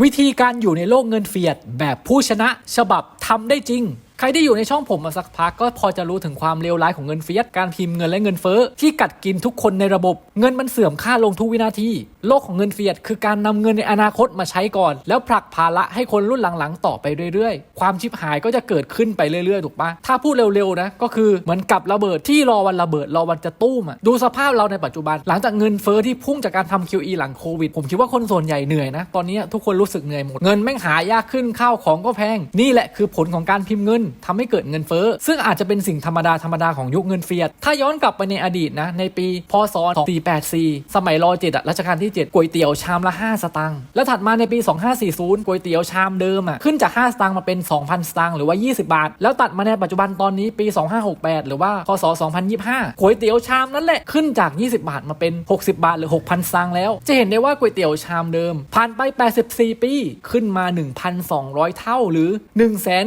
วิธีการอยู่ในโลกเงินเฟียดแบบผู้ชนะฉบับทำได้จริง ครที่อยู่ในช่องผมมาสักพักก็พอจะรู้ถึงความเลวร้ายของเงินเฟียสการพิมพ์เงินและเงินเฟ้อที่กัดกินทุกคนในระบบ เงินมันเสื่อมค่าลงทุกวินาที โลกของเงินเฟียดคือการนำเงินในอนาคตมาใช้ก่อน แล้วผลักภาระให้คนรุ่นหลังๆ ต่อไปเรื่อยๆ ความชิบหายก็จะเกิดขึ้นไปเรื่อยๆ ถูกปะถ้าพูดเร็วๆนะก็คือเหมือนกับระเบิดที่รอวันระเบิดรอวันจะตู้มดูสภาพเราในปัจจุบัน หลังจากเงินเฟ้อที่พุ่งจากการทำ QE หลังโควิด ผมคิดว่าคนส่วนใหญ่เหนื่อยนะตอนนี้ทุกคนรู้สึกเหนื่อยหมดเงินแม่งหายากขึ้นข้าวของก็แพงนี่แหละคือผลของการพิมพ์เงินทำให้เกิดเงินเฟ้อ ซึ่งอาจจะเป็นสิ่งธรรมดาธรรมดาของยุคเงินเฟียด ถ้าย้อนกลับไปในอดีตนะ ในปีพศ 2484 สมัยรอเจ็ดอะรัชกาลที่ 7ก๋วยเตี๋ยวชามละ 5 สตางค์ แล้วถัดมาในปี 2540ก๋วยเตี๋ยวชามเดิมอะขึ้นจาก 5 สตางค์มาเป็น 2,000 สตางค์หรือว่า 20 บาท แล้วตัดมาในปัจจุบันตอนนี้ปี 2568 หรือว่าพศ 2025ก๋วยเตี๋ยวชามนั่นแหละขึ้นจาก 20 บาทมาเป็น 60 บาทหรือ 6,000 สตางค์แล้ว จะเห็นได้ว่าก๋วยเตี๋ยวชามเดิมผ่านไป 84 ปี ขึ้นมา 1,200 เท่าหรือ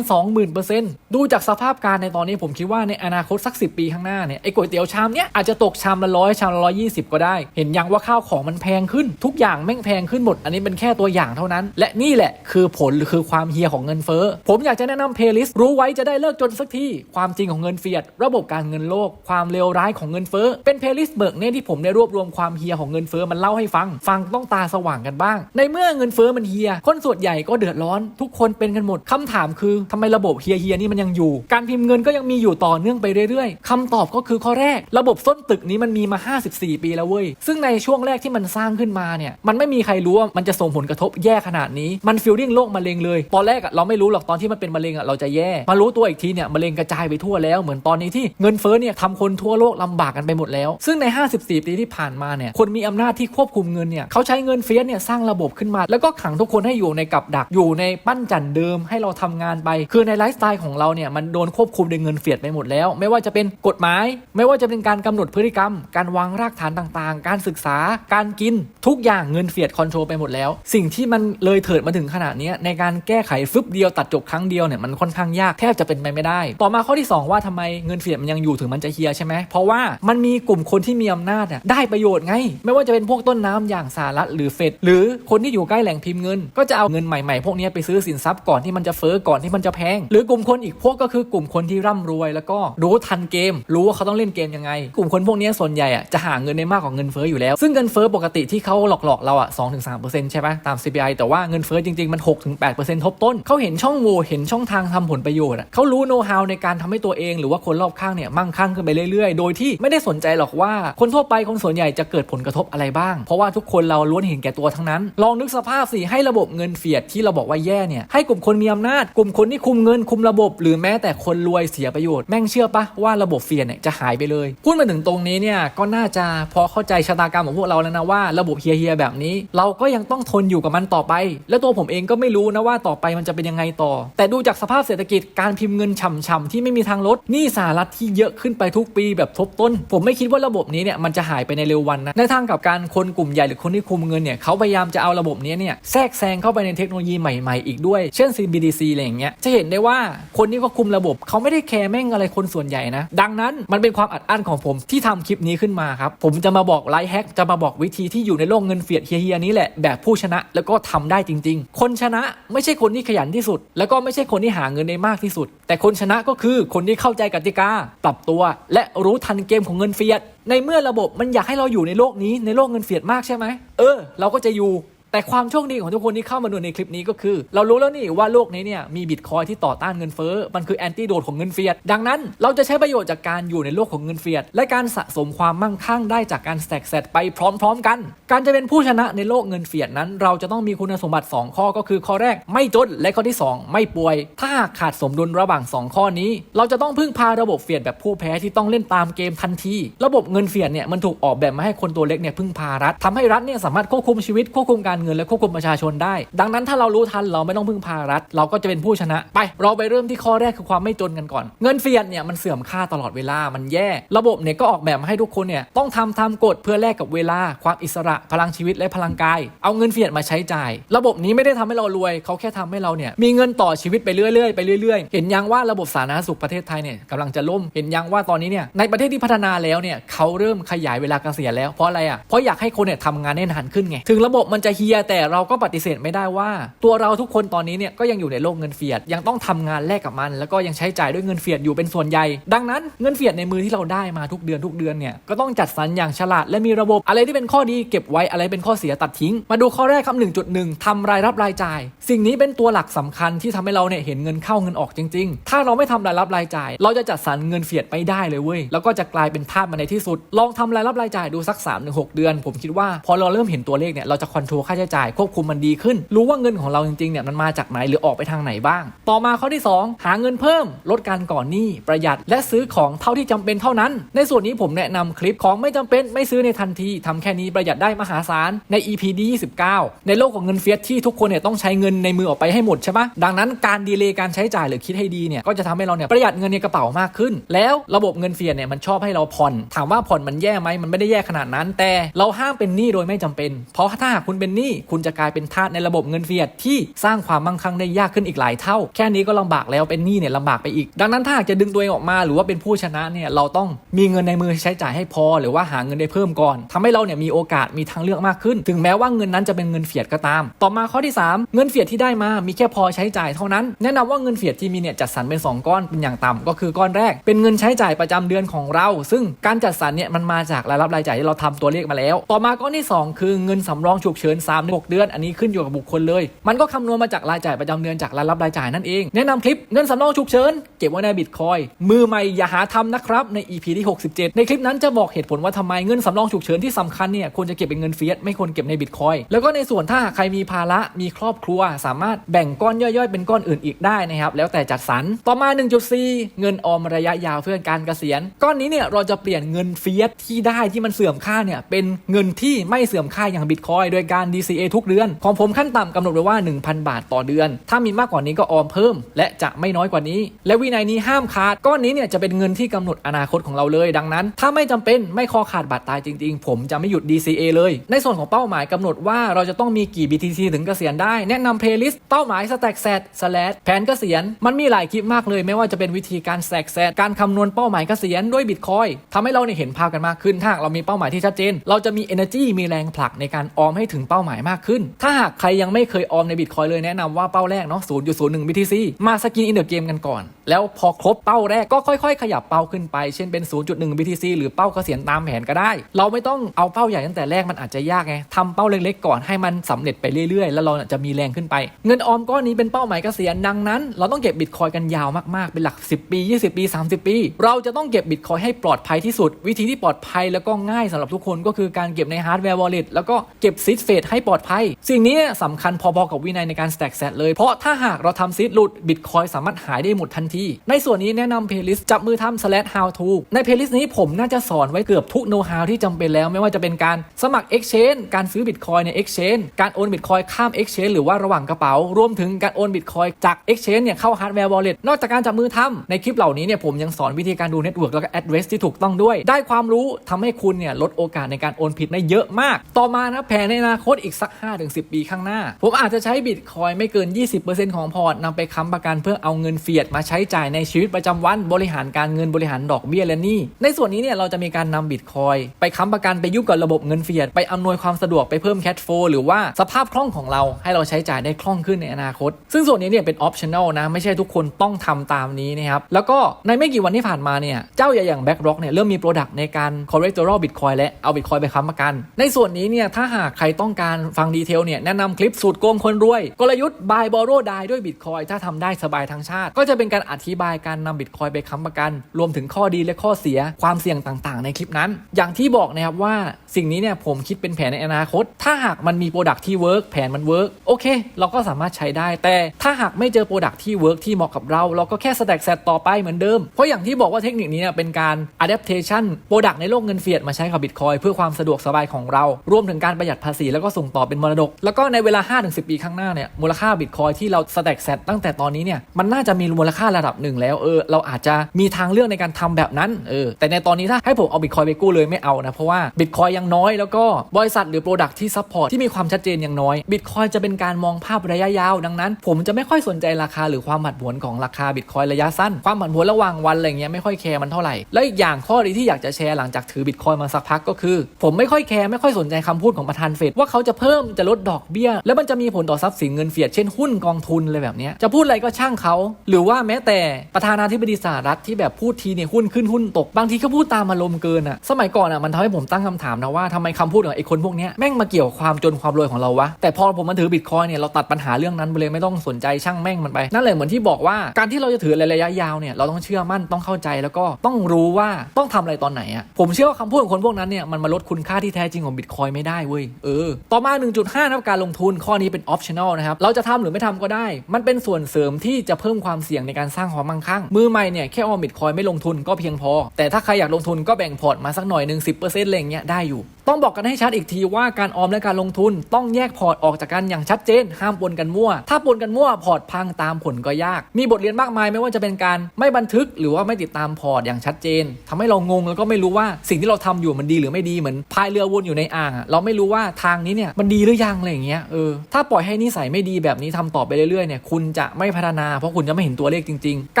120,000% again. ดูจากสภาพการในตอนนี้ผมคิดว่าในอนาคตสัก 10 ปีข้างหน้าเนี่ยไอ้ก๋วยเตี๋ยวชามเนี้ยอาจจะตกชามละร้อยชามละร้อยยี่สิบก็ได้ เห็นยังว่าข้าวของมันแพงขึ้น ทุกอย่างแม่งแพงขึ้นหมด อันนี้เป็นแค่ตัวอย่างเท่านั้น และนี่แหละคือผลหรือคือความเฮียของเงินเฟ้อผมอยากจะแนะนำเพลย์ลิสต์รู้ไว้จะได้เลิกจนสักทีความจริงของเงินเฟียด ระบบการเงินโลก ความเลวร้ายของเงินเฟ้อเป็นเพลย์ลิสต์เบิกเน่ที่ผมได้รวบรวมความเฮียของเงินเฟ้อมันเล่าให้ฟัง ฟังต้องตาสว่างกันบ้าง ในเมื่อเงินเฟ้อมันเฮียคนส่วนใหญ่ก็เดือดร้อน ทุกคนเป็นกันหมดคำถามคือทำไมระบบเฮียเฮียนี่มันยังอยู่ การพิมพ์เงินก็ยังมีอยู่ต่อเนื่องไปเรื่อยๆคำตอบก็คือข้อแรก ระบบส้นตึกนี้มันมีมา 54 ปีแล้วเว้ย ซึ่งในช่วงแรกที่มันสร้างขึ้นมาเนี่ย มันไม่มีใครรู้ว่ามันจะส่งผลกระทบแย่ขนาดนี้ มันฟิลลิ่งโรคมะเร็งเลย ตอนแรกอะเราไม่รู้หรอกตอนที่มันเป็นมะเร็งอะเราจะแย่ มารู้ตัวอีกทีเนี่ยมะเร็งกระจายไปทั่วแล้ว เหมือนตอนนี้ที่เงินเฟ้อเนี่ยทำคนทั่วโลกลำบากกันไปหมดแล้ว ซึ่งใน 54 ปีที่ผ่านมาเนี่ย คนมีอำนาจที่ควบคุมเงินเนี่ย เขาใช้เงินเฟ้อเนี่ยสร้างระบบขึ้นมา แล้วก็ขังทุกคนให้อยู่ในกับดัก อยู่ในปั้นจันเดิมให้เราทำงานไป คือในไลฟ์สไตล์ของเราเนี่ยมันโดนควบคุมโดยเงินเฟียดไปหมดแล้ว ไม่ว่าจะเป็นกฎหมาย ไม่ว่าจะเป็นการกำหนดพฤติกรรม การวางรากฐานต่างๆ การศึกษา การกิน ทุกอย่างเงินเฟียดคอนโทรลไปหมดแล้ว สิ่งที่มันเลยเถิดมาถึงขนาดนี้ในการแก้ไขฟึบเดียวตัดจบครั้งเดียวเนี่ยมันค่อนข้างยากแทบจะเป็นไปไม่ได้ ต่อมาข้อที่ 2 ว่าทำไมเงินเฟียดมันยังอยู่ถึงมันจะเฮียใช่ไหมเพราะว่ามันมีกลุ่มคนที่มีอำนาจน่ะได้ประโยชน์ไง ไม่ว่าจะเป็นพวกต้นน้ำอย่างสหรัฐหรือเฟดหรือคนที่อยู่ใกล้แหล่งพิมพ์เงิน ก็จะเอาเงินใหม่ๆ พวกนี้ไปซื้อสินทรัพย์ก่อนที่มันจะเฟ้อก่อนที่มันจะแพง หรือกลุ่มคนอีกพวกก็คือกลุ่มคนที่ร่ำรวย แล้วก็รู้ทันเกม รู้ว่าเขาต้องเล่นเกมยังไง กลุ่มคนพวกนี้ส่วนใหญ่อะจะหาเงินได้มากกว่าเงินเฟ้ออยู่แล้ว ซึ่งเงินเฟ้อปกติที่เขาหลอกๆเราอะ2-3%ใช่ปะตาม CPI แต่ว่าเงินเฟ้อจริงๆมัน6-8%ทบต้นเขาเห็นช่องโหว่เห็นช่องทางทำผลประโยชน์อะเขารู้โน้ตฮาวในการทำให้ตัวเองหรือว่าคนรอบข้างเนี่ยมั่งคั่งขึ้นไปเรื่อยๆ โดยที่ไม่ได้สนใจหรอกว่าคนทั่วไปคนส่วนใหญ่จะเกิดผลกระทบอะไรบ้าง เพราะว่าทุกคนเราล้วนเห็นแก่ตัวทั้งนั้น ลองนึกสภาพสิให้ระบบเงินเฟียดที่เราบอกว่าแย่เนี่ยให้กลุ่มคนมีอำนาจกลุ่มคนที่คุมเงินคุมระบบหรือแม้แต่คนรวยเสียประโยชน์แม่งเชื่อปะว่าระบบเฟียดเนี่ยจะหายไปเลยพูดมาถึงตรงนี้เนี่ยก็น่าจะพอเข้าใจชะตากรรมของพวกเราแล้วนะว่าระบบเฮียๆแบบนี้ เราก็ยังต้องทนอยู่กับมันต่อไป และตัวผมเองก็ไม่รู้นะว่าต่อไปมันจะเป็นยังไงต่อ แต่ดูจากสภาพเศรษฐกิจการพิมพ์เงินฉ่ำๆที่ไม่มีทางลดหนี้สหรัฐที่เยอะขึ้นไปทุกปีแบบทบต้น ผมไม่คิดว่าระบบนี้เนี่ยมันจะหายไปในเร็ววันนะในทางกับการคนกลุ่มใหญ่หรือคนที่คุมเงินเนี่ยเขาพยายามจะเอาระบบนี้เนี่ยแทรกแซงเข้าไปในเทคโนโลยีใหม่ๆ อีกด้วย เช่น CBDC อะไรอย่างเงี้ยจะเห็นได้ว่าคนที่เขาคุมระบบเขาไม่ได้แคร์แม่งอะไรคนส่วนใหญ่นะ ดังนั้นมันเป็นความอัดอั้นของผมที่ทำคลิปนี้ขึ้นมาครับ ผมจะมาบอกไลฟ์แฮกจะมาบอกวิธีที่อยู่ในโลกเงินเฟียดเฮียๆนี้แหละแบบผู้ชนะแล้วก็ทำได้จริง ๆ คนชนะไม่ใช่คนที่ขยันที่สุด แล้วก็ไม่ใช่คนที่หาเงินได้มากที่สุด แต่คนชนะก็คือคนที่เข้าใจกติกา ปรับตัว และรู้ทันเกมของเงินเฟียดในเมื่อระบบมันอยากให้เราอยู่ในโลกนี้ในโลกเงินเฟียดมากใช่ไหมเออ เราก็จะอยู่ แต่ความโชคดีของทุกคนที่เข้ามาดูในคลิปนี้ก็คือ เรารู้แล้วนี่ว่าโลกนี้เนี่ยมีบิตคอยที่ต่อต้านเงินเฟ้อมันคือแอนตี้โดดของเงินเฟียดดังนั้นเราจะใช้ประโยชน์จากการอยู่ในโลกของเงินเฟียดและการสะสมความมั่งคั่งได้จากการแตกแซดไปพร้อม ๆ กัน การจะเป็นผู้ชนะในโลกเงินเฟียดนั้น เราจะต้องมีคุณสมบัติ 2 ข้อก็คือข้อแรกไม่จนและข้อที่ 2 ไม่ป่วย ถ้าขาดสมดุลระหว่าง 2 ข้อนี้ เราจะต้องพึ่งพาระบบเฟียดแบบผู้แพ้ที่ต้องเล่นตามเกมทันที ระบบเงินเฟียดเนี่ยมันถูกออกแบบมาให้คนตัวเล็กเนี่ยพึ่งพารัฐทำให้รัฐเนี่ยสามารถควบคุมชีวิตควบคุมการเงินและควบคุมประชาชนได้ ดังนั้นถ้าเรารู้ทันเราไม่ต้องพึ่งพารัฐ เราก็จะเป็นผู้ชนะ ไป เราไปเริ่มที่ข้อแรกคือความไม่จนกันก่อน เงินเฟียดเนี่ยมันเสื่อมค่าตลอดเวลามันแย่ ระบบเนี่ยก็ออกแบบมาให้ทุกคนเนี่ยต้องทำทำกฎเพื่อแลกกับเวลา ความอิสระพลังชีวิตและพลังกาย เอาเงินเฟียดมาใช้จ่าย ระบบนี้ไม่ได้ทำให้เรารวย เขาแค่ทำให้เราเนี่ยมีเงินต่อชีวิตไปเรื่อยๆไปเรื่อยๆ เห็นยังว่าระบบสาธารณสุขประเทศไทยเนี่ยกำลังจะล่มเห็นยังว่าตอนนี้เนี่ยในประเทศที่พัฒนาแล้วเนี่ยเขาเริ่มขยายเวลาเกษียณแล้วเพราะอะไรอะเพราะอยากให้คนเนี่ยทำงานได้นานขึ้นไงถึงระบบมันจะเฮียยแต่เราก็ปฏิเสธไม่ได้ว่า ตัวเราทุกคนตอนนี้เนี่ยก็ยังอยู่ในโลกเงินเฟียดยังต้องทำงานแลกกับมัน แล้วก็ยังใช้จ่ายด้วยเงินเฟียดอยู่เป็นส่วนใหญ่ ดังนั้นเงินเฟียดในมือที่เราได้มาทุกเดือนทุกเดือนเนี่ยก็ต้องจัดสรรอย่างฉลาดและมีระบบอะไรที่เป็นข้อดีเก็บไว้อะไรเป็นข้อเสียตัดทิ้ง มาดูข้อแรกครับ 1.1ทำรายรับรายจ่าย สิ่งนี้เป็นตัวหลักสำคัญที่ทำให้เราเนี่ยเห็นเงินเข้าเงินออกจริง ๆ ถ้าเราไม่ทำรายรับรายจ่าย เราจะจัดสรรเงินเฟียดไม่ได้เลยเว้ยแล้วก็จะกลายเป็นภาพมาในที่สุด ลองทำรายรับรายจ่ายดูสัก3-6ถึงเดือน ผมคิดว่าพอเราเริ่มเห็นตัวเลขเนี่ยเราจะคอนโทรลค่าใช้จ่ายควบคุมมันดีขึ้น รู้ว่าเงินของเราจริงๆเนี่ยมันมาจากไหนหรือออกไปทางไหนบ้าง ต่อมาข้อที่ 2 หาเงินเพิ่ม ลดการก่อนหนี้ประหยัดและซื้อของเท่าที่จำเป็นเท่านั้น ในส่วนนี้ผมแนะนำคลิปของไม่จำเป็นไม่ซื้อในทันทีทำแค่นี้ประหยัดได้มหาศาลใน EP ดี29 ในโลกของเงินเฟียสที่ทุกคนเนี่ยต้องใช้เงินในมือออกไปให้หมดใช่ปะดังนั้นการดีเลย์การใช้จ่ายหรือคิดให้ดีเนี่ยก็จะทำให้เราเนี่ยประหยัดเงินในกระเป๋ามากขึ้น แล้วระบบเงินเฟียสเนี่ยมันชอบให้เราผ่อน ถามว่าผ่อนมันแย่ไหมมันไม่ได้แย่ขนาดนั้น แต่เราห้ามเป็นหนี้โดยไม่จำเป็น เพราะถ้าหากคุณเป็นหนี้คุณจะกลายเป็นทาสในระบบเงินเฟียสที่สร้างความมั่งคั่งได้ยากขึ้นอีกหลายเท่า แค่นี้ก็ลำบากแล้วเป็นหนี้เนี่ยลำบากไปอีก ดังนั้นถ้าจะดึงตัวเองออกมาหรือว่าเป็นผู้ชนะเนี่ยเราต้องมีเงินในมือใช้จ่ายให้พอ หรือว่าหาเงินได้เพิ่มก่อนทำให้เราเนี่ยมีโอกาสมีทางเลือกมากขึ้น ถึงแม้ว่าเงินนั้นจะเป็นเงินเฟียดก็ตาม ต่อมาข้อที่ 3 เงินเฟียดที่ได้มามีแค่พอใช้จ่ายเท่านั้น แนะนำว่าเงินเฟียดที่มีเนี่ยจัดสรรเป็น 2 ก้อนเป็นอย่างต่ำก็คือก้อนแรก เป็นเงินใช้จ่ายประจำเดือนของเรา ซึ่งการจัดสรรเนี่ยมันมาจากรายรับรายจ่ายที่เราทำตัวเลขมาแล้ว ต่อมาก้อนที่ 2 คือเงินสำรองฉุกเฉิน3 6 เดือน อันนี้ขึ้นอยู่กับบุคคลเลย มันก็คำนวณมาจากรายจ่ายประจำเดือนจากรายรับรายจ่ายนั่นเอง แนะนำคลิปเงินสำรองฉุกเฉินเก็บไว้ในบิตคอยมือใหม่อย่าหาทำนะครับใน EP ที่ 67 ในคลิปนั้นจะบอกเหตุผลว่าทำไมเงินสำรองฉุกเฉินที่สำคัญเนี่ยควรจะเก็บเป็นเงินเฟียสไม่ควรเก็บในบิตคอยแล้วก็ในส่วนถ้าหากใครมีภาระมีครอบครัว สามารถแบ่งก้อนย่อยๆ เป็นก้อนอื่นอีกได้นะครับแล้วแต่จัดสรรต่อมา 1.4 เงินออมระยะยาวเพื่อการเกษียณ ก้อนนี้เนี่ยเราจะเปลี่ยนเงินเฟียสที่ได้ที่มันเสื่อมค่าเนี่ยเป็นเงินที่ไม่เสื่อมค่าอย่างบิตคอยโดยการ DCA ทุกเดือน ของผมขั้นต่ำกำหนดไว้ว่า 1,000 บาทต่อเดือน ถ้ามีมากกว่านี้ก็ออมเพิ่ม และจะไม่น้อยกว่านี้ และวินัยนี้ห้ามขาด ก้อนนี้เนี่ยจะเป็นเงินที่กำหนดอนาคตของเราเลย ดังนั้น ถ้าไม่จำเป็นไม่คอขาดบาดตายจริง ๆ ผมจะไม่หยุด DCA เลย ในส่วนของเป้าหมายกำหนดว่าเราจะต้องมีกี่ BTC ถึงเกษียณได้ แนะนำเพลย์ลิสต์เป้าหมาย stack set slash แผนเกษียณ มันมีหลายคลิปมากเลย ไม่ว่าจะเป็นวิธีการ stack set การคำนวณเป้าหมายเกษียณด้วยบิตคอยทำให้เราเนี่ยเห็นภาพกันมากขึ้นถ้าเรามีเป้าหมายที่ชัดเจน เราจะมี energy มีแรงผลักในการออมให้ถึงเป้าหมายมากขึ้น ถ้าหากใครยังไม่เคยออมในบิตคอยเลยแนะนำว่าเป้าแรกเนาะ0.01 BTC มาสกินอินเดอร์เกมกันก่อน แล้วพอครบเป้าแรกก็ค่อยๆ ขยับเป้าขึ้นไป เช่นเป็น 0.1 BTC หรือเป้าเกษียณตามแผนก็ได้ เราไม่ต้องเอาเป้าใหญ่ตั้งแต่แรกมันอาจจะยากไงทำเป้าเล็กๆก่อนให้มันสำเร็จไปเรื่อยๆ แล้วเราจะมีแรงขึ้นไป เงินออมก้อนนี้เป็นเป้าหมายเกษียณดังนั้น เราต้องเก็บบิตคอยกันยาวมากๆเป็นหลัก 10 ปี 20 ปี 30 ปี เราจะต้องเก็บบิตคอยให้ปลอดภัยที่สุด วิธีที่ปลอดภัยแล้วก็ง่ายสำหรับทุกคนก็คือการเก็บในฮาร์ดแวร์วอลเล็ตแล้วก็เก็บซิดเฟดให้ปลอดภัย สิ่งนี้สำคัญพอๆกับวินัยในการ stack set เลย เพราะถ้าหากเราทำซิดหลุดบิตคอยสามารถหายได้หมดทันที ในส่วนนี้แนะนำเพลย์ลิสต์จับมือทำ slash how to ในเพลย์ลิสต์นี้ผมน่าจะสอนไว้เกือบทุก know how ที่จำเป็นแล้ว ไม่ว่าจะเป็นการสมัคร exchange การซื้อบิตคอยใน exchange การโอนบิตคอยข้าม exchange หรือว่าระหว่างกระเป๋ารวมถึงการโอนบิตคอยจาก exchange เนี่ยเข้า hardware wallet นอกจากการจับมือทำในคลิปเหล่านี้เนี่ยผมยังสอนวิธีการดู network แล้วก็ address ที่ถูกต้องด้วย ได้ความรู้ทำให้คุณเนี่ยลดโอกาสในการโอนผิดได้เยอะมาก ต่อมานะแผนในอนาคตอีกสัก 5-10 ปีข้างหน้า ผมอาจจะใช้บิตคอยไม่เกิน 20%ของพอร์ตนำไปค้ำประกันเพื่อเอาเงินเฟียดมาใช้จ่ายในชีวิตประจำวันบริหารการเงินบริหารดอกเบี้ยและหนี้ในส่วนนี้เนี่ยเราจะมีการนำบิตคอยไปค้ำประกันไปยุ่งกับระบบเงินเฟียดไปอำนวยความสะดวกไปเพิ่มแคชโฟหรือว่าสภาพคล่องของเราให้เราใช้จ่ายได้คล่องขึ้นในอนาคต ซึ่งส่วนนี้เนี่ยเป็นออปชั่น l นลนะไม่ใช่ทุกคนต้องทำตามนี้นะครับแล้วก็ในไม่กี่วันที่ผ่านมาเนี่ยเจ้าใหญ่อย่าง BlackRock เนี่ยเริ่มมีโปรดักต์ในการ collateral Bitcoin และเอา Bitcoin ไปค้ำประกัน ในส่วนนี้เนี่ยถ้าหากใครต้องการฟังดีเทลเนี่ยแนะนำคลิปสูตรโกงคนรวย กลยุทธ์ buy borrow die ด้วย Bitcoin ถ้าทำได้สบายทั้งชาติ ก็จะเป็นการอธิบายการนำ Bitcoin ไปค้ำประกัน รวมถึงข้อดีและข้อเสียความเสี่ยงต่างๆ ในคลิปนั้น อย่างที่บอกนะครับว่าสิ่งนี้เนี่ยผมคิดเป็นแผนในอนาคต ถ้าหากมันมีโปรดักที่เวิร์กแผนมันเวิร์กโอเค เราก็สามารถใช้ได้ แต่ถ้าหากไม่เจอโปรดักที่เวิร์กที่เหมาะกับเรา เราก็แค่ stack set ต่อไปเหมือนเดิม เพราะอย่างที่บอกว่าเทคนิคนี้เนี่ยเป็นการ adaptation โปรดักในโลกเงินเฟียดมาใช้กับ Bitcoin เพื่อความสะดวกสบายของเรา รวมถึงการประหยัดภาษีแล้วก็ส่งต่อเป็นมรดก แล้วก็ในเวลา 5-10 ปีข้างหน้าเนี่ยมูลค่า Bitcoin ที่เรา stack set ตั้งแต่ตอนนี้เนี่ยมันน่าจะมีมูลค่าระดับหนึ่งแล้วเออเราอาจจะมีทางเลือกในการทำแบบนั้นเออแต่ในตอนนี้ถ้าให้ผมเอา Bitcoin ไปกู้เลยไม่เอานะเพราะว่า Bitcoin ยังน้อยแล้วก็บริษัทหรือ Product ที่ support ที่มีความชัดเจนยังน้อย Bitcoin จะเป็นการมองภาพระยะยาว ดังนั้น ผมจะไม่ค่อยสนใจราคาหรือความผันผวนของราคา Bitcoin ระยะสั้น ความผันผวนระหว่างวันอะไรเงี้ยไม่ค่อยแคร์มันเท่าไหร่ แล้วอีกอย่างข้อดีที่อยากจะแชร์หลังจากถือ Bitcoin มาสักพักก็คือ ผมไม่ค่อยแคร์ไม่ค่อยสนใจคำพูดของประธานเฟดว่าเขาจะเพิ่มจะลดดอกเบี้ย แล้วมันจะมีผลต่อทรัพย์สินเงินเฟียดเช่นหุ้นกองทุนอะไรแบบนี้จะพูดอะไรก็ช่างเขา หรือว่าแม้แต่ประธานาธิบดีสหรัฐที่แบบพูดทีเนี่ยหุ้นขึ้นหุ้นตกบางทีก็พูดตามอารมณ์เกินอะสมัยก่อนอะมันทำให้ผมตั้งคำถามนะว่าทำไมคำพูดของไอ้คนพวกนี้แม่งมาเกี่ยวกับความจนความรวยของเราวะแต่พอผมมาถือบิตคอยเนี่ยเราตัดปัญหาเรื่องนั้นไปเลยไม่ต้องสนใจช่างแม่งมันไปนั่นแหละเหมือนที่บอกว่าการที่เราจะถืออะไรระยะยาวเนี่ยเราต้องเชื่อมั่นต้องเข้าใจแล้วก็ต้องรู้ว่าต้องทำอะไรตอนไหนอะผมเชื่อว่าคำพูดของคนพวกนั้นเนี่ยมันมาลดคุณค่าที่แท้จริงของบิตคอยไม่ได้เว้ยเออต่อมา1.5นะครับการลงทุนข้อนี้เป็นออฟชั่นอลนะครับเราจะทำหรือไม่ทำก็ได้ มันเป็นส่วนเสริมที่จะเพิ่มความเสี่ยงในการสร้างความมั่งคั่ง มือใหม่เนี่ยแค่ออมบิตคอยไม่ลงทุนก็เพียงพอ แต่ถ้าใครอยากลงทุนก็แบ่งพอร์ตมาสักหน่อยหนึ่งสิบเปอร์เซ็นต์อะไรอย่างเงี้ยได้อยู่ ต้องบอกกันให้ชัดอีกทีว่าการออมและการลงทุนต้องแยกพอร์ตออกจากกันอย่างชัดเจน ห้ามปนกันมั่ว ถ้าปนกันมั่วพอร์ตพังตามผลก็ยาก มีบทเรียนมากมายไม่ว่าจะเป็นการไม่บันทึกหรือว่าไม่ติดตามพอร์ตอย่างชัดเจนทำให้เรางงแล้วก็ไม่รู้ว่าสิ่งที่เราทำอยู่มันดีหรือไม่ดีเหมือนพายเรือวนอยู่ในอ่างอะเราไม่รู้ว่าทางนี้เนี่ยมันดีหรือยังอะไรอย่างเงี้ยเออถ้าปล่อยให้นิสัยไม่ดีแบบนี้ทำต่อไปเรื่อยๆเนี่ยคุณจะไม่พัฒนาเพราะคุณจะไม่เห็นตัวเลขจริง ๆ ก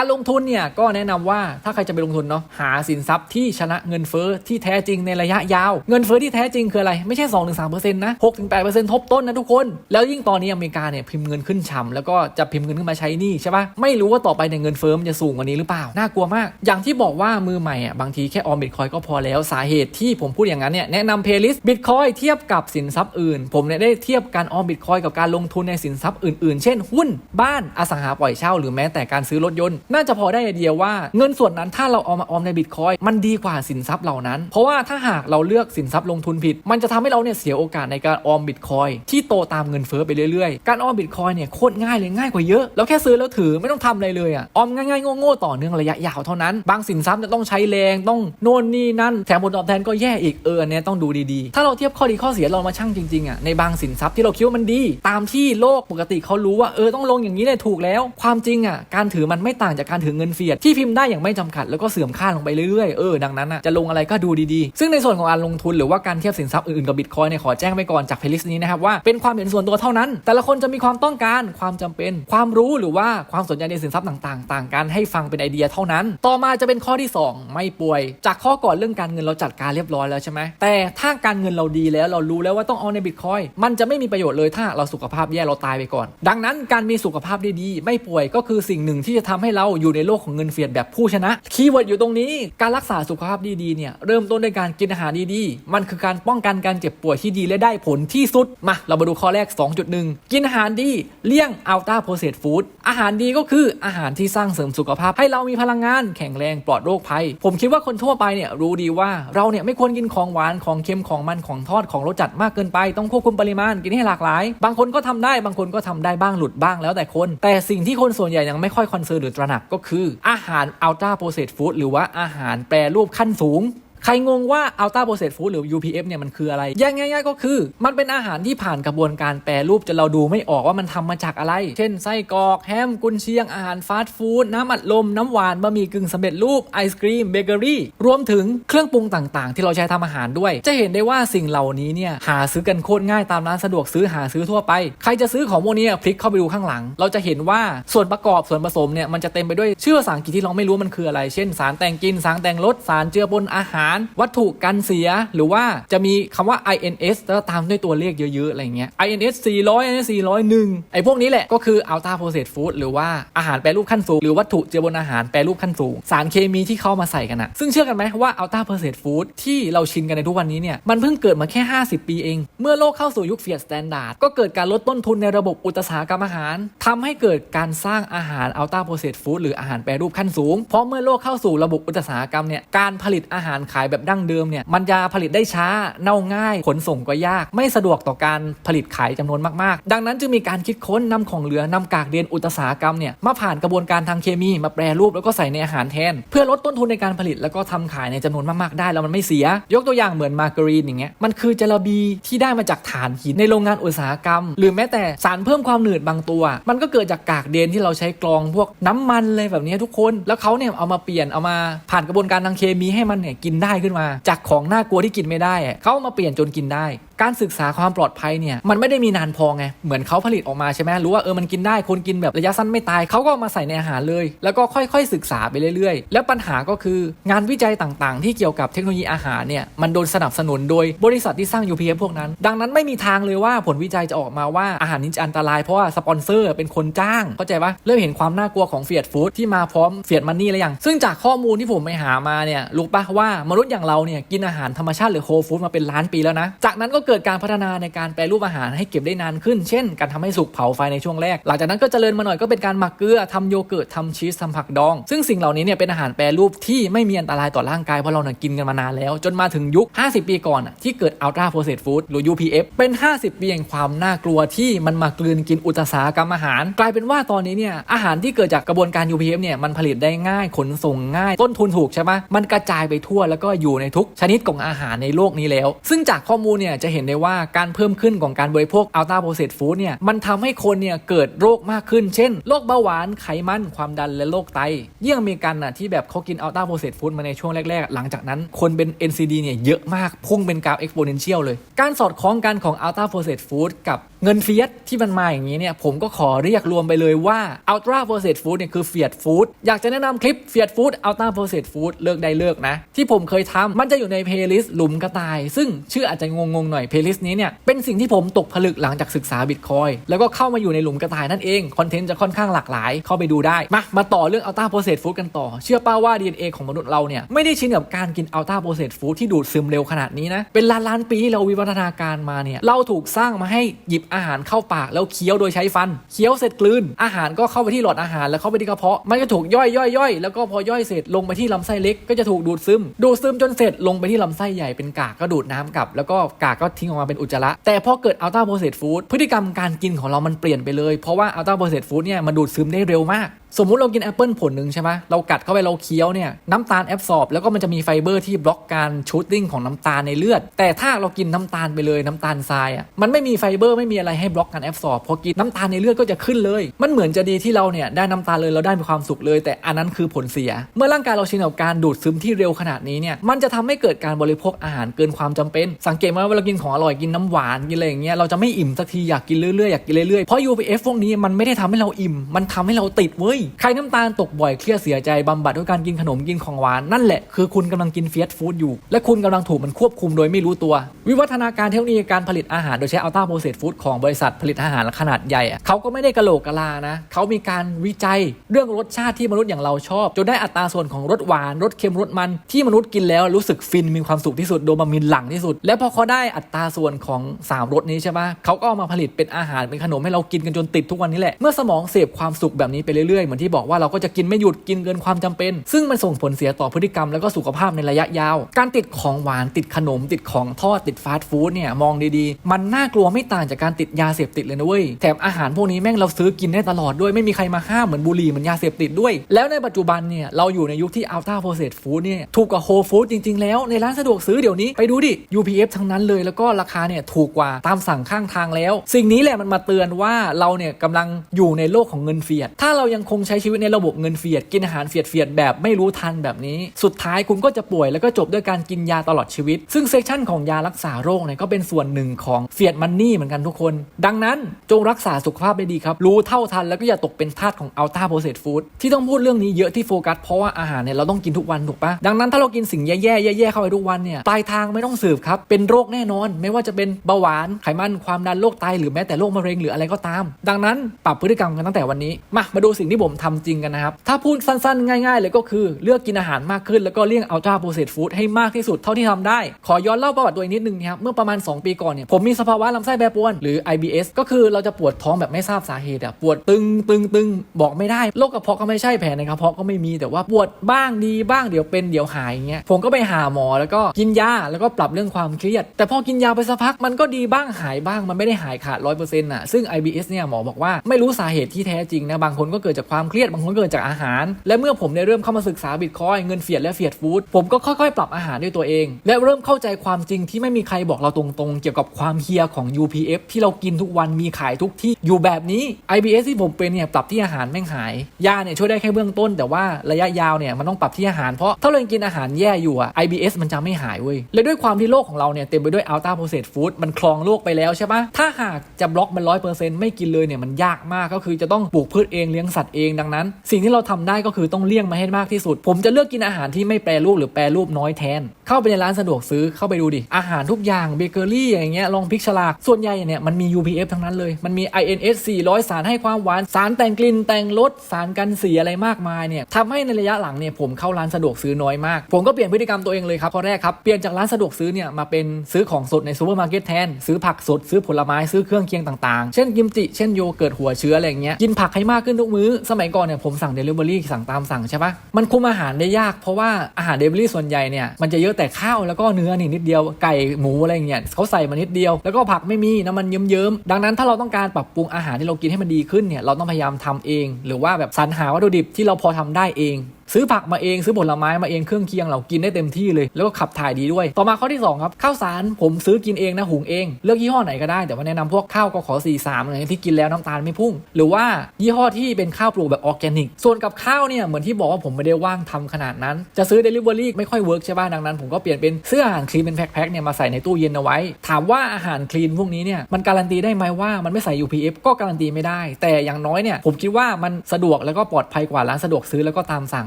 ารลงทุนเนี่ยก็แนะนำว่าถ้าใครจะไปลงทุนเนาะหาสินทรัพย์ที่ชนะเงินเฟ้อที่แท้จริงในระยะยาวเงินเฟ้อที่แท้จริงคืออะไร ไม่ใช่ 2-3%นะ 6-8%ทบต้นนะทุกคน แล้วยิ่งตอนนี้อเมริกาเนี่ยพิมพ์เงินขึ้นฉ่ำแล้วก็จะพิมพ์เงินขึ้นมาใช้นี่ใช่ปะไม่รู้ว่าต่อไปเนี่ยเงินเฟ้อมันจะสูงกว่านี้หรือเปล่า น่ากลัวมาก อย่างที่บอกว่ามือใหม่อะบางทีแค่ออมบิตคอยก็พอแล้ว สาเหตุที่ผมพูดอย่างนั้นเนี่ยแนะนำเพลย์ลิสต์บิตคอยเทียบกับสินทรัพย์อื่น ผมเนี่ยได้เทียบการออมบิตคอยกับการลงทุนในสินทรัพย์อื่นๆ เช่น หุ้น บ้าน อสังหาปล่อยเช่า หรือแม้แต่การซื้อรถยนต์ น่าจะพอได้ไอเดียว่าเงินส่วนนั้นถ้าเราเอามาออมในบิตคอยมันดีกว่าสินทรัพย์เหล่านั้น เพราะว่าถ้าหากเราเลือกสินทรัพย์ลงทุนผิด มันจะทำให้เราเนี่ยเสียโอกาสในการออมบิตคอยที่โตตามเงินเฟ้อไปเรื่อยๆ การออมบิตคอยเนี่ยโคตรง่ายเลยง่ายกว่าเยอะเราแค่ซื้อแล้วถือไม่ต้องทำอะไรเลยอะออมง่ายๆโง่ๆต่อเนื่องระยะยาวเท่านั้น บางสินทรัพย์จะต้องใช้แรงต้องโน่นนี่นั่นแถมผลตอบแทนก็แย่อีกเออเนี้ยต้องดูดีๆ ถ้าเราเทียบข้อดีข้อเสียเรามาชั่งจริงๆอะในบางสินทรัพย์ที่เราคิดว่ามันดี ตามที่โลกปกติเขารู้ว่าเออต้องลงอย่างนี้เลยถูกแล้ว ความจริงอะการถือมันไม่ต่างจากการถือเงินเฟียดที่พิมพ์ได้อย่างไม่จำกัดแล้วก็เสื่อมค่าลงไปเรื่อยๆเออดังนั้นอะจะลงอะไรก็ดูดีๆ ซึ่งในส่วนของการลงทุนหรือว่าการเทียบสินทรัพย์อื่นๆกับบิตคอยเนี่ยขอแจ้งไปก่อนจากเพลย์ลิสต์นี้นะครับว่าเป็นความเห็นส่วนตัวเท่านั้น แต่ละคนจะมีความต้องการความจำเป็น ความรู้หรือว่าความสนใจในสินทรัพย์ต่างๆ ต่างกันให้ฟังเป็นไอเดียเท่านั้น ต่อมาจะเป็นข้อที่ 2 ไม่ป่วย จากข้อก่อนเรื่องการเงินเราจัดการเรียบร้อยแล้วใช่ไหมแต่ถ้าการเงินเราดีแล้วเรารู้แล้วว่าต้องเอาในบิตคอยมันจะไม่มีประโยชน์เลยถ้าเราสุขภาพแย่เราตายไปก่อน ดังนั้นการมีสุขภาพดีๆไม่ป่วยก็คือสิ่งหนึ่งที่จะทำให้เราอยู่ในโลกของเงินเฟียดแบบผู้ชนะคีย์เวิร์ดอยู่ตรงนี้การรักษาสุขภาพดีๆเนี่ยเริ่มต้นด้วยการกินอาหารดีๆมันคือการป้องกันการเจ็บป่วยที่ดีและได้ผลที่สุด มา เรามาดูข้อแรก 2.1 กินอาหารดีเลี่ยงอัลต้าโปรเซสฟู้ดอาหารดีก็คืออาหารที่สร้างเสริมสุขภาพ ให้เรามีพลังงานแข็งแรงปลอดโรคภัย ผมคิดว่าคนทั่วไปเนี่ยรู้ดีว่าเราเนี่ยไม่ควรกินของหวานของเค็มของมันของทอดของรสจัดมากเกินไป ต้องควบคุมปริมาณกินให้หลากหลาย บางคนก็ทำได้บางคนก็ทำได้บ้างหลุดบ้างแล้วแต่คน แต่สิ่งที่คนส่วนใหญ่ยังไม่ค่อยคอนเซิร์นหรือตระหนักก็คือ อาหารอัลต้าโปรเซสฟู้ดหรือว่าอาหารแปรรูปขั้นสูง ใครงงว่า Ultra Processed Food หรือ UPF เนี่ยมันคืออะไรยกง่ายๆก็คือ มันเป็นอาหารที่ผ่านกระบวนการแปรรูปจนเราดูไม่ออกว่ามันทำมาจากอะไร เช่นไส้กรอก แฮม กุนเชียง อาหารฟาสต์ฟู้ด น้ำอัดลม น้ำหวาน บะหมี่กึ่งสำเร็จรูป ไอศครีม เบเกอรี่ รวมถึงเครื่องปรุงต่างๆ ที่เราใช้ทำอาหารด้วย จะเห็นได้ว่าสิ่งเหล่านี้เนี่ยหาซื้อกันโคตรง่ายตามร้านสะดวกซื้อหาซื้อทั่วไป ใครจะซื้อของพวกนี้พลิกเข้าไปดูข้างหลัง เราจะเห็นว่าส่วนประกอบส่วนผสมเนี่ยมันจะเต็มไปด้วยชื่อภาษาอังกฤษที่เราไม่รู้มันคืออะไร เช่น สารแต่งกลินสารแต่งรสสารเจือปนอาหารวัตถุกันเสีย หรือว่าจะมีคำว่า INS แล้วตามด้วยตัวเลขเยอะๆอะไรเงี้ย INS 400 INS 401 ไอ้พวกนี้แหละก็คือ Ultra Processed Food หรือว่าอาหารแปรรูปขั้นสูง หรือวัตถุเจือปนอาหารแปรรูปขั้นสูง สารเคมีที่เข้ามาใส่กันอะซึ่งเชื่อกันไหมว่า Ultra Processed Food ที่เราชินกันในทุกวันนี้เนี่ยมันเพิ่งเกิดมาแค่ 50 ปีเอง เมื่อโลกเข้าสู่ยุคเฟียดสแตนดาร์ดก็เกิดการลดต้นทุนในระบบอุตสาหกรรมอาหารทำให้เกิดการสร้างอาหาร Ultra Processed Food หรืออาหารแปรรูปขั้นสูง เพราะเมื่อโลกเข้าสู่ระบบอุตสาหกรรมเนี่ยการผลิตอาหารขายายแบบดั้งเดิมเนี่ยมันจะผลิตได้ช้าเน่าง่าย ขนส่งก็ยาก ไม่สะดวกต่อการผลิตขายจำนวนมากๆ ดังนั้นจึงมีการคิดค้นนำของเหลือนำกากเดียนอุตสาหกรรมเนี่ยมาผ่านกระบวนการทางเคมีมาแปรรูปแล้วก็ใส่ในอาหารแทน เพื่อลดต้นทุนในการผลิตแล้วก็ทำขายในจำนวนมากๆได้แล้วมันไม่เสีย ยกตัวอย่างเหมือนมาการีนอย่างเงี้ยมันคือจาบีที่ได้มาจากถ่านหินในโรงงานอุตสาหกรรม หรือแม้แต่สารเพิ่มความหนืดบางตัว มันก็เกิดจากกากเดนที่เราใช้กรองพวกน้ำมันเลยแบบนี้ทุกคน แล้วเขาเนี่ยเอามาเปลี่ยนเอามาผ่านกระบวนการทางเคมีให้มันเนี่ยกินได้ขึ้นมา จากของน่ากลัวที่กินไม่ได้เขามาเปลี่ยนจนกินได้ การศึกษาความปลอดภัยเนี่ยมันไม่ได้มีนานพอไงเหมือนเขาผลิตออกมาใช่ไหมรู้ว่าเออมันกินได้คนกินแบบระยะสั้นไม่ตายเขาก็ามาใส่ในอาหารเลย แล้วก็ค่อยๆศึกษาไปเรื่อยๆ แล้วปัญหาก็คืองานวิจัยต่างๆ ที่เกี่ยวกับเทคโนโลยีอาหารเนี่ยมันโดนสนับสนุนโดยบริษัทที่สร้าง UPF พวกนั้น ดังนั้นไม่มีทางเลยว่าผลวิจัยจะออกมาว่าอาหารนี้จะอันตรายเพราะว่าสปอนเซอร์เป็นคนจ้างเข้าใจปะเริ่มเห็นความน่ากลัวของเฟียดฟู้ดที่มาพร้อมเฟียดมันนี่แล้วยังซึ่งจากข้อมูลที่ผมไปหามาเนี่ยรู้ปะว่ามนุษย์อย่างเราเนี่ยกินอาหารธรรมชาติหรือโฮฟู้ดมาเป็นล้านปีแล้วนะจากนั้นก็เเกิดการพัฒนาในการแปรรูปอาหารให้เก็บได้นานขึ้น เช่น การทำให้สุกเผาไฟในช่วงแรก หลังจากนั้นก็เจริญมาหน่อยก็เป็นการหมักเกลือทำโยเกิร์ตทำชีสทำผักดอง ซึ่งสิ่งเหล่านี้เนี่ยเป็นอาหารแปรรูปที่ไม่มีอันตรายต่อร่างกายเพราะเราเนี่ยกินกันมานานแล้ว จนมาถึงยุค 50 ปีก่อนอะที่เกิด Ultra Processed Food หรือ UPF เป็น 50 ปีแห่งความน่ากลัวที่มันมากลืนกินอุตสาหกรรมอาหาร กลายเป็นว่าตอนนี้เนี่ยอาหารที่เกิดจากกระบวนการ UPF เนี่ยมันผลิตได้ง่ายขนส่งง่ายต้นทุนถูกใช่ไหมมันกระจายไปทั่วแล้วก็อยู่ในทุกชนิดของอาหารในโลกนี้แล้ว ซึ่งจากข้อมูลเนี่ยจะเห็น็นได้ว่าการเพิ่มขึ้นของการบริโภค Ultra Processed Food เนี่ยมันทำให้คนเนี่ยเกิดโรคมากขึ้น เช่นโรคเบาหวานไขมันความดันและโรคไตยิ่งอเมริกันน่ะที่แบบเขากิน Ultra Processed Food มาในช่วงแรกๆ หลังจากนั้นคนเป็น NCD เนี่ยเยอะมากพุ่งเป็นกราฟ exponential เลย การสอดคล้องกันของ Ultra Processed Food กับเงินเฟียสที่มันมาอย่างนี้เนี่ยผมก็ขอเรียกรวมไปเลยว่า Ultra Processed Food เนี่ยคือเฟียดฟู้ดอยากจะแนะนำคลิปเฟียดฟู้ด Ultra Processed Food เลิกได้เลิกนะ ที่ผมเคยทำมันจะอยู่ในเพลย์ลิสต์หลุมกระต่าย ซึ่งชื่ออาจจะงงๆหน่อยเพลย์ลิสต์นี้เนี่ยเป็นสิ่งที่ผมตกผลึกหลังจากศึกษาบิตคอยแล้วก็เข้ามาอยู่ในหลุมกระต่ายนั่นเอง คอนเทนต์จะค่อนข้างหลากหลาย เข้าไปดูได้ มา มาต่อเรื่อง Ultra Processed Food กันต่อ เชื่อป้าว่า DNA ของมนุษย์เราเนี่ยไม่ได้ชินกับการกิน Ultra Processed Food ที่ดูดซึมเร็วขนาดนี้นะ เป็นล้านล้านปีที่เราวิวัฒนาการมาเนี่ยเราถูกสร้างมาให้หยิบอาหารเข้าปากแล้วเคี้ยวโดยใช้ฟัน เคี้ยวเสร็จกลืน อาหารก็เข้าไปที่หลอดอาหารแล้วเข้าไปที่กระเพาะ มันก็ถูกย่อยย่อยย่อยแล้วก็พอย่อยเสร็จลงไปที่ลำไส้เล็ก ก็จะถูกดูดซึม ดูดซึมจนเสร็จลงไปที่ลำไส้ใหญ่เป็นกากก็ดูดน้ำกลับ แล้วก็กากก็ทิ้งออกมาเป็นอุจจาระ แต่พอเกิดอัลต้าโปรเซสฟู้ดพฤติกรรมการกินของเรามันเปลี่ยนไปเลย เพราะว่าอัลต้าโปรเซสฟู้ดเนี่ยมันดูดซึมได้เร็วมากสมมุติเรากินแอปเปิลผลหนึ่งใช่ไหมเรากัดเข้าไปเราเคี้ยวเนี่ยน้ำตาลแอบสอบแล้วก็มันจะมีไฟเบอร์ที่บล็อกการชูตติ้งของน้ำตาลในเลือด แต่ถ้าเรากินน้ำตาลไปเลยน้ำตาลทรายอะมันไม่มีไฟเบอร์ไม่มีอะไรให้บล็อกการแอบสอบพอกินน้ำตาลในเลือดก็จะขึ้นเลย มันเหมือนจะดีที่เราเนี่ยได้น้ำตาลเลยเราได้มีความสุขเลย แต่อันนั้นคือผลเสีย เมื่อร่างกายเราชินกับการดูดซึมที่เร็วขนาดนี้เนี่ยมันจะทำให้เกิดการบริโภคอาหารเกินความจำเป็น สังเกตไหมว่าเวลากินของอร่อยกินน้ำหวานกินอะไรอย่างเงี้ยเราจะไม่อิ่มสักทีอยากกินเรื่อยๆอยากกินเรื่อยๆเพราะ UPF พวกนี้มันไม่ได้ทำให้เราอิ่ม มันทำให้เราติดเว้ยใครน้ำตาลตกบ่อยเครียดเสียใจบำบัดด้วยการกินขนมกินของหวานนั่นแหละคือคุณกำลังกินเฟียสฟู้ดอยู่ และคุณกำลังถูกมันควบคุมโดยไม่รู้ตัว วิวัฒนาการเทคโนโลยีการผลิตอาหารโดยใช้อัลต้าโปรเซสฟู้ดของบริษัทผลิตอาหารขนาดใหญ่เขาก็ไม่ได้กะโหลกกะลานะเขามีการวิจัยเรื่องรสชาติที่มนุษย์อย่างเราชอบ จนได้อัตราส่วนของรสหวานรสเค็มรสมันที่มนุษย์กินแล้วรู้สึกฟินมีความสุขที่สุดโดปามีนหลังที่สุด แล้วพอเขาได้อัตราส่วนของสามรสนี้ใช่ปะเขาก็เอามาผลิตเป็นอาหารเป็นขนมให้เรากินกันจนติดทุกวันนี้แหละเมื่อสมองเสพความสุขแบบนี้ไปเรื่อยๆเหมือนที่บอกว่าเราก็จะกินไม่หยุดกินเกินความจำเป็น ซึ่งมันส่งผลเสียต่อพฤติกรรมแล้วก็สุขภาพในระยะยาว การติดของหวานติดขนม ติดของทอดติดฟาสต์ฟู้ดเนี่ยมองดีๆ มันน่ากลัวไม่ต่างจากการติดยาเสพติดเลยนะเว้ยแถมอาหารพวกนี้แม่งเราซื้อกินได้ตลอดด้วยไม่มีใครมาห้ามเหมือนบุหรี่เหมือนยาเสพติดด้วย แล้วในปัจจุบันเนี่ยเราอยู่ในยุคที่อัลต้าโปรเซสฟู้ดเนี่ยถูกกว่าโฮฟู้ดจริงๆแล้วในร้านสะดวกซื้อเดี๋ยวนี้ไปดูดิ UPF ทั้งนั้นเลยแล้วก็ราคาเนี่ยถูกกว่าตามสั่งข้างทางแล้ว สิ่งนี้แหละมันมาเตือนว่าเราเนี่ยกำลังอยู่ในโลกของเงินเฟียดถ้าเรายังคงใช้ชีวิตในระบบเงินเฟียดกินอาหารเฟียดเฟียดแบบไม่รู้ทันแบบนี้ สุดท้ายคุณก็จะป่วยแล้วก็จบด้วยการกินยาตลอดชีวิต ซึ่งเซกชันของยารักษาโรคเนี่ยก็เป็นส่วนหนึ่งของเฟียดมันนี่เหมือนกันทุกคน ดังนั้นจงรักษาสุขภาพได้ดีครับ รู้เท่าทันแล้วก็อย่าตกเป็นทาสของอัลต้าโปรเซสฟู้ดที่ต้องพูดเรื่องนี้เยอะที่โฟกัสเพราะว่าอาหารเนี่ยเราต้องกินทุกวันถูกปะดังนั้นถ้าเรากินสิ่งแย่ๆแย่ๆเข้าไปทุกวันเนี่ยปลายทางไม่ต้องสืบครับเป็นโรคแน่นอน ไม่ว่าจะเป็นเบาหวานไขมันความดันโรคไตหรือแม้แต่โรคมะเร็งหรืออะไรก็ตาม ดังนั้นปรับพฤติกรรมกันตั้งแต่วันนี้มามาดูสิ่งที่ผมทำจริงกันนะครับ ถ้าพูดสั้นๆ ง่าย ๆ เลยก็คือเลือกกินอาหารมากขึ้น แล้วก็เลี่ยงอัลตราโปรเซสฟู้ดให้มากที่สุดเท่าที่ทำได้ ขอย้อนเล่าประวัติตัวเองนิดนึงนะครับ เมื่อประมาณ 2 ปีก่อนเนี่ยผมมีสภาวะลำไส้แปรปรวนหรือ IBS ก็คือเราจะปวดท้องแบบไม่ทราบสาเหตุอะปวดตึงตึงตึงบอกไม่ได้โรคกระเพาะก็ไม่ใช่แผลในกระเพาะก็ไม่มีแต่ว่าปวดบ้างดีบ้างเดี๋ยวเป็นเดี๋ยวหายอย่างเงี้ยผมก็ไปหาหมอแล้วก็กินยาแล้วก็ปรับเรื่องความเครียด แต่พอกินยาไปสักพักมันก็ดีบ้างหายบ้างมันไม่ได้หายขาดร้อยเปอร์เซ็นต์อะซึ่ง IBS เนี่ยหมอบอกว่าไม่รู้สาเหตุที่แท้จริงนะบางคนก็เกิดจากความความเครียดบางคนเกิดจากอาหาร และเมื่อผมได้เริ่มเข้ามาศึกษาบิตคอยเงินเฟียดและเฟียดฟู้ดผมก็ค่อยๆ ปรับอาหารด้วยตัวเอง และเริ่มเข้าใจความจริงที่ไม่มีใครบอกเราตรงๆ เกี่ยวกับความเฮียของ UPF ที่เรากินทุกวันมีขายทุกที่อยู่แบบนี้ IBS ที่ผมเป็นเนี่ยปรับที่อาหารแม่งหายยาเนี่ยช่วยได้แค่เบื้องต้น แต่ว่าระยะยาวเนี่ยมันต้องปรับที่อาหารเพราะถ้าเรายังกินอาหารแย่อยู่อะ IBS มันจะไม่หายเว้ยและด้วยความที่โลกของเราเนี่ยเต็มไปด้วย Ultra Processed Food มันครองโลกไปแล้วใช่ปะถ้าหากจะบล็อกมันร้อยเปอร์เซ็นต์ไม่กินเลยเนี่ยมันยากมากก็คือจะต้องปลูกพืชเองเลี้ยงสัตว์เองดังนั้น สิ่งที่เราทำได้ก็คือต้องเลี่ยงมาให้มากที่สุด ผมจะเลือกกินอาหารที่ไม่แปรรูปหรือแปรรูปน้อยแทน เข้าไปในร้านสะดวกซื้อเข้าไปดูดิ อาหารทุกอย่างเบเกอรี่อย่างเงี้ยลองพิกฉลาก ส่วนใหญ่เนี่ยมันมี UPF ทั้งนั้นเลย มันมี INS 400 สารให้ความหวาน สารแต่งกลิ่นแต่งรสสารกันเสียอะไรมากมายเนี่ยทำให้ในระยะหลังเนี่ยผมเข้าร้านสะดวกซื้อน้อยมาก ผมก็เปลี่ยนพฤติกรรมตัวเองเลยครับข้อแรกครับเปลี่ยนจากร้านสะดวกซื้อเนี่ยมาเป็นซื้อของสดในซูเปอร์มาร์เก็ตแทนซื้อผักสดซื้อผลไม้ซื้อเครื่องเคียงต่างๆ เช่นกิมจิเช่นโยเกิร์ตหัวเชื้ออะไรเงี้ยกินผักให้มากขึ้นทุกมื้อสมัยก่อนเนี่ยผมสั่งเดลิเวอรี่สั่งตามสั่งใช่ปะมันคุมอาหารได้ยากเพราะว่าอาหารเดลิเวอรี่ส่วนใหญ่เนี่ยมันจะเยอะแต่ข้าวแล้วก็เนื้อนี่นิดเดียวไก่หมูอะไรอย่างเงี้ยเขาใส่มานิดเดียว แล้วก็ผักไม่มีน้ำมันเยิ้มๆดังนั้นถ้าเราต้องการปรับปรุงอาหารที่เรากินให้มันดีขึ้นเนี่ยเราต้องพยายามทำเอง หรือว่าแบบสรรหาวัตถุดิบที่เราพอทำได้เอง ซื้อผักมาเองซื้อผลไม้มาเองเครื่องเคียงเรากินได้เต็มที่เลย แล้วก็ขับถ่ายดีด้วย ต่อมาข้อที่2ครับข้าวสารผมซื้อกินเองนะหุงเองเลือกยี่ห้อไหนก็ได้แต่ว่าแนะนำพวกข้าวก็ขอ4 3อะไรที่กินแล้วน้ำตาลไม่พุ่ง หรือว่ายี่ห้อที่เป็นข้าวปลูกแบบออร์แกนิก ส่วนกับข้าวเนี่ยเหมือนที่บอกว่าผมไม่ได้ว่างทำขนาดนั้น จะซื้อ Delivery ไม่ค่อยเวิร์กใช่ป่ะดังนั้น ผมก็เปลี่ยนเป็นซื้ออาหารคลีนเป็นแพ็คๆเนี่ยมาใส่ในตู้เย็นเอาไว้ ถามว่าอาหารคลีนพวกนี้เนี่ยมันการันตีได้ไหมว่ามันไม่ใส่ UPF ก็การันตีไม่ได้ แต่อย่างน้อยเนี่ยผมคิดว่ามันสะดวกแล้วก็ปลอดภัยกว่าร้านสะดวกซื้อแล้วก็ตามสั่ง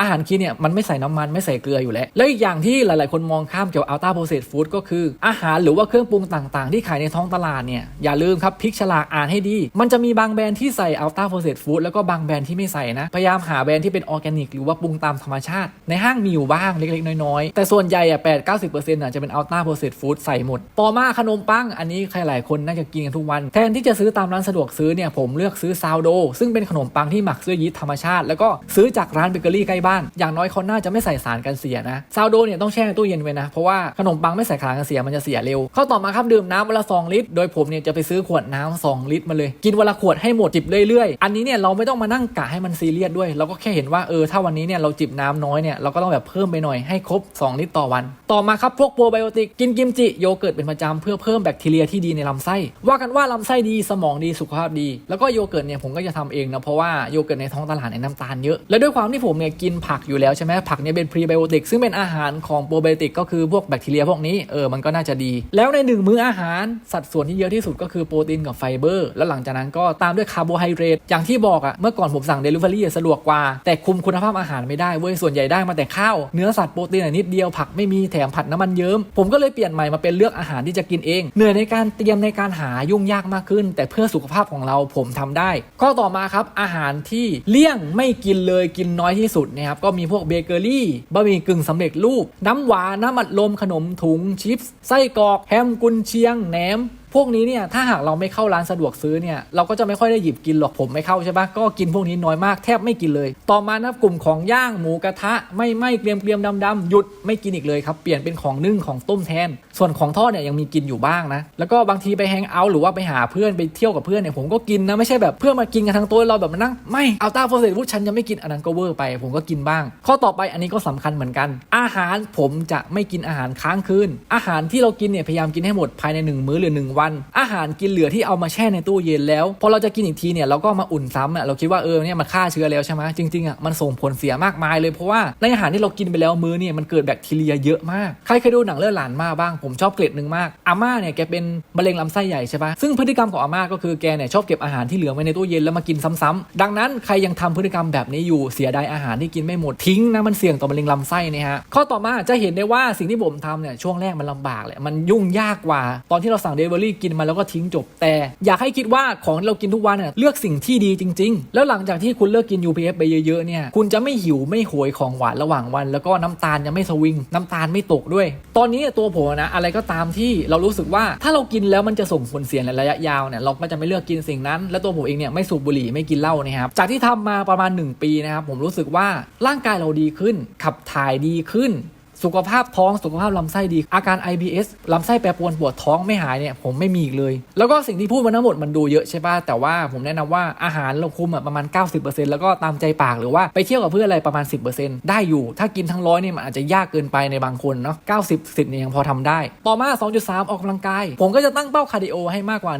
อาหารคีนเนี่ยมันไม่ใส่น้ำมันไม่ใส่เกลืออยู่แล้ว แล้วอีกอย่างที่หลาย ๆ คนมองข้ามเกี่ยวกับ Ultra Processed Food ก็คืออาหารหรือว่าเครื่องปรุงต่าง ๆ ที่ขายในท้องตลาดเนี่ยอย่าลืมครับพลิกฉลากอ่านให้ดี มันจะมีบางแบรนด์ที่ใส่ Ultra Processed Food แล้วก็บางแบรนด์ที่ไม่ใส่นะ พยายามหาแบรนด์ที่เป็นออร์แกนิกหรือว่าปรุงตามธรรมชาติ ในห้างมีอยู่บ้างเล็ก ๆ น้อย ๆ แต่ส่วนใหญ่อะ8 90%อะจะเป็น Ultra Processed Food ใส่หมด ต่อมาขนมปังอันนี้ใครหลายคนน่าจะกินกันทุกวัน แทนที่จะซื้อตามร้านสะดวกซื้อเนี่ยผมเลือกซื้อซาวโดซึ่งเป็นขนมปังที่หมักด้วยยีสต์ธรรมชาติ แล้วก็ซื้อจากร้านเบเกอรี่ใกล้บ้านอย่างน้อยเขาน่าจะไม่ใส่สารกันเสียนะซาวโดเนี่ยต้องแช่ในตู้เย็นไว้นะ เพราะว่าขนมปังไม่ใส่สารกันเสียมันจะเสียเร็วเข้าต่อมาครับดื่มน้ำวันละ 2 ลิตร โดยผมเนี่ยจะไปซื้อขวดน้ำ2ลิตรมาเลย กินวันละขวดให้หมดจิบเรื่อยๆ อันนี้เนี่ยเราไม่ต้องมานั่งกะให้มันซีเรียสด้วย เราก็แค่เห็นว่าเออถ้าวันนี้เนี่ยเราจิบน้ำน้อยเนี่ยเราก็ต้องแบบเพิ่มไปหน่อยให้ครบ 2 ลิตรต่อวัน ต่อมาครับพวกโปรไบโอติกกินกิมจิโยเกิร์ตเป็นประจำเพื่อเพิ่มแบคทีเรียที่ดีในลำไส้ ว่ากันว่าลำไส้ดีสมองดีสุขภาพดี แล้วก็โยเกิร์ตเนี่ยผมก็จะทำเองนะเพราะว่าโยเกิร์ตในท้องตลาดในยน้ำตาลเยอะและด้วยความที่ผมเนี่ยกินผักอยู่แล้วใช่ไหมผักเนี่ยเป็นพรีไบโอติกซึ่งเป็นอาหารของโปรไบโอติกก็คือพวกแบคทีเรียพวกนี้เออมันก็น่าจะดี แล้วในหนึ่งมื้ออาหารสัดส่วนที่เยอะที่สุดก็คือโปรตีนกับไฟเบอร์ แล้วหลังจากนั้นก็ตามด้วยคาร์โบไฮเดรตอย่างที่บอกอะเมื่อก่อนผมสั่งเดลิเวอรี่สะดวกกว่า แต่คุมคุณภาพอาหารไม่ได้เว้ยส่วนใหญ่ได้มาแต่ข้าวเนื้อสัตว์โปรตีนนิดเดียวผักไม่มีแถมผัดน้ำมันเยิ้มผมก็เลยเปลี่ยนใหม่มาเป็นเลือกอาหารที่จะกินเองเหนื่อยในการเตรียมในการหายุ่งยากมากขึ้น แต่เพื่อสุขภาพของเราผมทำได้ ข้อต่อมาครับอาหารที่เลี่ยงไม่กินเลยกินน้อยที่สุดนะครับก็มีพวกเบเกอรี่บะหมี่กึ่งสำเร็จรูป น้ำหวานน้ำอัดลมขนมถุงชิปส์ไส้กรอกแฮมกุนเชียงแหนม พวกนี้เนี่ยถ้าหากเราไม่เข้าร้านสะดวกซื้อเนี่ยเราก็จะไม่ค่อยได้หยิบกินหรอกผมไม่เข้าใช่ปะก็กินพวกนี้น้อยมากแทบไม่กินเลย ต่อมานะกลุ่มของย่างหมูกระทะ ไม่ไม่เกรียมเกรียมดำดำหยุดไม่กินอีกเลยครับเปลี่ยนเป็นของนึ่งของต้มแทน ส่วนของทอดเนี่ยยังมีกินอยู่บ้างนะ แล้วก็บางทีไปแฮงเอาท์หรือว่าไปหาเพื่อนไปเที่ยวกับเพื่อนเนี่ยผมก็กินนะไม่ใช่แบบเพื่อนมากินกันทั้งโต๊ะเราแบบมานั่งไม่เอาต้าโฟเซตวูดฉันจะไม่กินอันนั้นก็เวอร์ไป ผมก็กินบ้าง ข้อต่อไปอันนี้ก็สำคัญเหมือนกัน อาหารผมจะไม่กินอาหารค้างคืนอาหารที่เรากินเนี่ยพยายามกินให้หมดภายในหนึ่งมื้อหรือหนึ่งวัน อาหารกินเหลือที่เอามาแช่ในตู้เย็นแล้วพอเราจะกินอีกทีเนี่ยเราก็มาอุ่นซ้ำอะเราคิดว่าเออเนี่ยมันฆ่าเชื้อแล้วใช่ไหมจริงๆอะมันส่งผลเสียมากมายเลยเพราะว่าในอาหารที่เรากินไปแล้วมื้อเนี่ยมันเกิดแบคทีเรียเยอะมากใครเคยดูหนังเลือดหลานมาบ้าง ผมชอบเกล็ดหนึ่งมากอาม่าเนี่ยแกเป็นมะเร็งลำไส้ใหญ่ใช่ปะซึ่งพฤติกรรมของอาม่าก็คือแกเนี่ยชอบเก็บอาหารที่เหลือไว้ในตู้เย็นแล้วมากินซ้ำๆดังนั้นใครยังทำพฤติกรรมแบบนี้อยู่เสียดายอาหารที่กินไม่หมดทิ้งนะมันเสี่ยงต่อมะเร็งลำไส้นะฮะข้อต่อมาจะเห็นได้ว่าสิ่งที่ผมทำเนี่ยช่วงแรกมันลำบากแหละมันยุ่งยากกว่าตอนที่เราสั่งเดลิเวอรีกินมาแล้วก็ทิ้งจบ แต่อยากให้คิดว่าของเรากินทุกวันเนี่ยเลือกสิ่งที่ดีจริง ๆ แล้วหลังจากที่คุณเลิกกิน UPF ไปเยอะๆเนี่ยคุณจะไม่หิวไม่โหยของหวานระหว่างวัน แล้วก็น้ำตาลจะไม่สวิง น้ำตาลไม่ตกด้วย ตอนนี้ตัวผมนะอะไรก็ตามที่เรารู้สึกว่าถ้าเรากินแล้วมันจะส่งผลเสียในระยะยาวเนี่ยเราก็จะไม่เลือกกินสิ่งนั้น และตัวผมเองเนี่ยไม่สูบบุหรี่ไม่กินเหล้านะครับจากที่ทำมาประมาณ 1 ปีนะครับผมรู้สึกว่าร่างกายเราดีขึ้น ขับถ่ายดีขึ้น สุขภาพท้องสุขภาพลำไส้ดี อาการ IBS ลำไส้แปรปรวนปวดท้องไม่หายเนี่ยผมไม่มีอีกเลย แล้วก็สิ่งที่พูดมาทั้งหมดมันดูเยอะใช่ป่ะแต่ว่าผมแนะนำว่าอาหารเราคุมประมาณ 90%แล้วก็ตามใจปากหรือว่าไปเที่ยวกับเพื่อนอะไรประมาณ 10%ได้อยู่ ถ้ากินทั้งร้อยเนี่ยมันอาจจะยากเกินไปในบางคนเนาะ90 10เนี่ยยังพอทำได้ ต่อมา 2.3 ออกกำลังกาย ผมก็จะตั้งเป้าคาร์ดิโอให้มากกว่า